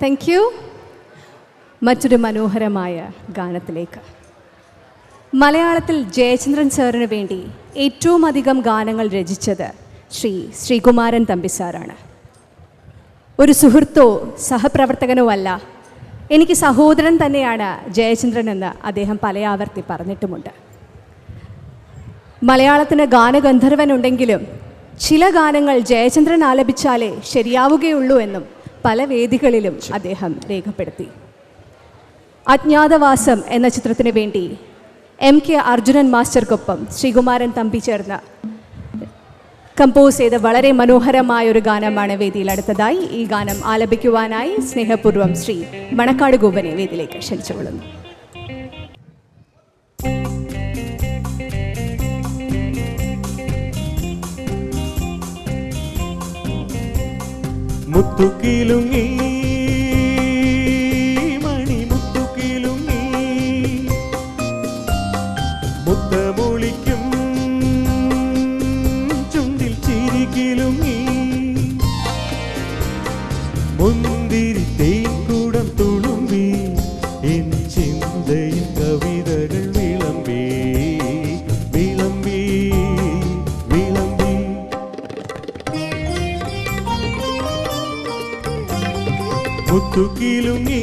Thank you മറ്റൊരു മനോഹരമായ ഗാനത്തിലേക്ക്. മലയാളത്തിൽ ജയചന്ദ്രൻ സാറിന് വേണ്ടി ഏറ്റവും അധികം ഗാനങ്ങൾ രചിച്ചത് ശ്രീ ശ്രീകുമാരൻ തമ്പി സാറാണ്. ഒരു സുഹൃത്തോ സഹപ്രവർത്തകനോ അല്ല എനിക്ക് സഹോദരൻ തന്നെയാണ് ജയചന്ദ്രൻ എന്ന് അദ്ദേഹം പലയാവർത്തി പറഞ്ഞിട്ടുമുണ്ട്. മലയാളത്തിന് ഗാനഗന്ധർവനുണ്ടെങ്കിലും ചില ഗാനങ്ങൾ ജയചന്ദ്രൻ ആലപിച്ചാലേ ശരിയാവുകയുള്ളൂ എന്നും പല വേദികളിലും അദ്ദേഹം രേഖപ്പെടുത്തി. അജ്ഞാതവാസം എന്ന ചിത്രത്തിന് വേണ്ടി എം കെ അർജുനൻ മാസ്റ്റർക്കൊപ്പം ശ്രീകുമാരൻ തമ്പി ചേർന്ന് കമ്പോസ് ചെയ്ത വളരെ മനോഹരമായ ഒരു ഗാനമാണ് വേദിയിൽ അടുത്തതായി. ഈ ഗാനം ആലപിക്കുവാനായി സ്നേഹപൂർവം ശ്രീ മണക്കാട് ഗോപനെ വേദിയിലേക്ക് ക്ഷണിച്ചുകൊള്ളുന്നു. മുത്തുകിലുങ്ങി മുത്തുകിലുങ്ങി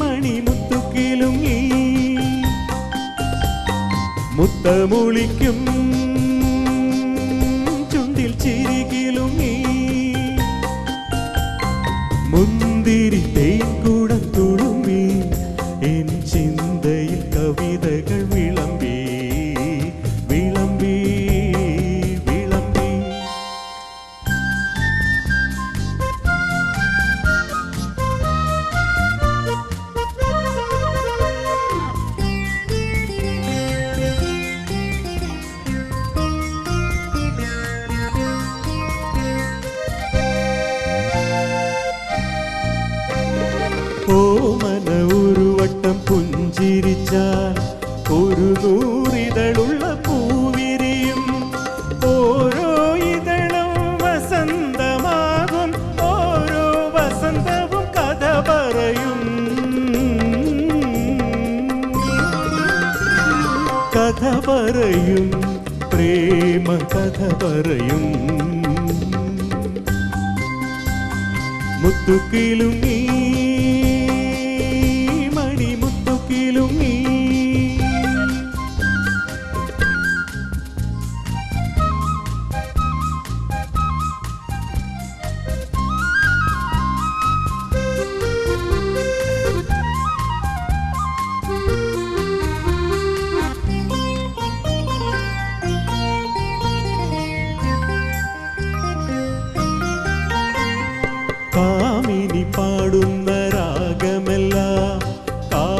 മണി മുത്തുക്കിലുങ്ങി മുത്തമൊളിക്കും ചുണ്ടിൽ ചിരികിലുങ്ങി മുന്തിരി തേൻകൂടം എൻ ചിന്തയിൽ കവിതകൾ വിളമ്പി കഥ പറയും പ്രേമ കഥ പറയും. മുത്തുക്കിലും മണി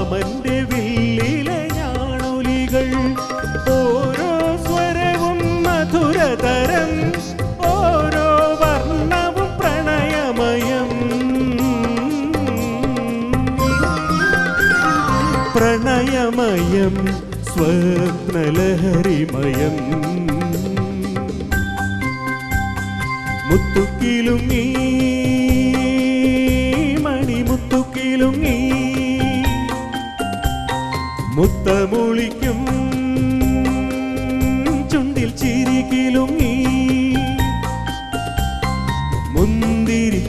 കാമന്റെ വില്ലിലെ ഞാണൊലികൾ. ഓരോ സ്വരവും മധുരതരം ഓരോ വർണവും പ്രണയമയം. പ്രണയമയം സ്വപ്നലഹരിമയം. മുത്തുക്കിലുങ്ങി മണി മുത്തുക്കിലുങ്ങി മുത്തമൊളിക്കും. ചുണ്ടിൽ ചിരികിലുങ്ങി മുന്തിരി